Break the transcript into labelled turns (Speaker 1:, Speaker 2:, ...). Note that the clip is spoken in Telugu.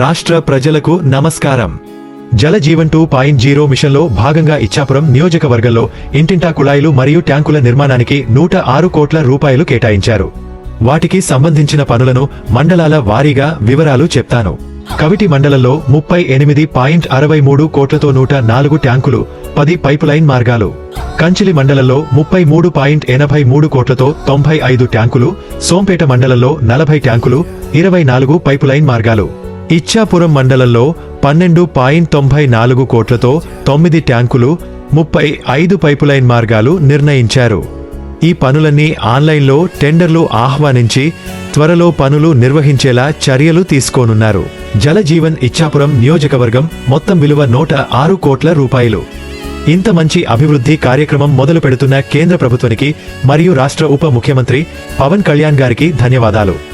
Speaker 1: రాష్ట్ర ప్రజలకు నమస్కారం. Jal Jeevan two point zero మిషన్లో భాగంగా ఇచ్చాపురం నియోజకవర్గంలో ఇంటింటా కుళాయిలు మరియు ట్యాంకుల నిర్మాణానికి నూట ఆరు కోట్ల రూపాయలు కేటాయించారు. వాటికి సంబంధించిన పనులను మండలాల వారీగా వివరాలు చెప్తాను. కవిటి మండలంలో ముప్పై ఎనిమిది పాయింట్ అరవై మూడు కోట్లతో నూట నాలుగు ట్యాంకులు పది పైపులైన్ మార్గాలు. కంచిలి మండలంలో ముప్పై మూడు పాయింట్ ఎనభై మూడు కోట్లతో తొంభై ఐదు ట్యాంకులు సోంపేట మండలంలో నలభై ట్యాంకులు ఇరవై నాలుగు పైపులైన్ మార్గాలు. ఇచ్చాపురం మండలంలో పన్నెండు పాయింట్ తొంభై నాలుగు కోట్లతో తొమ్మిది ట్యాంకులు ముప్పై ఐదు పైపులైన్ మార్గాలు నిర్ణయించారు. ఈ పనులన్నీ ఆన్లైన్లో టెండర్లు ఆహ్వానించి త్వరలో పనులు నిర్వహించేలా చర్యలు తీసుకోనున్నారు. జలజీవన్ ఇచ్చాపురం నియోజకవర్గం మొత్తం విలువ నూట ఆరు కోట్ల రూపాయలు. ఇంత మంచి అభివృద్ధి కార్యక్రమం మొదలు పెడుతున్న కేంద్ర ప్రభుత్వానికి మరియు రాష్ట్ర ఉప ముఖ్యమంత్రి పవన్ కళ్యాణ్ గారికి ధన్యవాదాలు.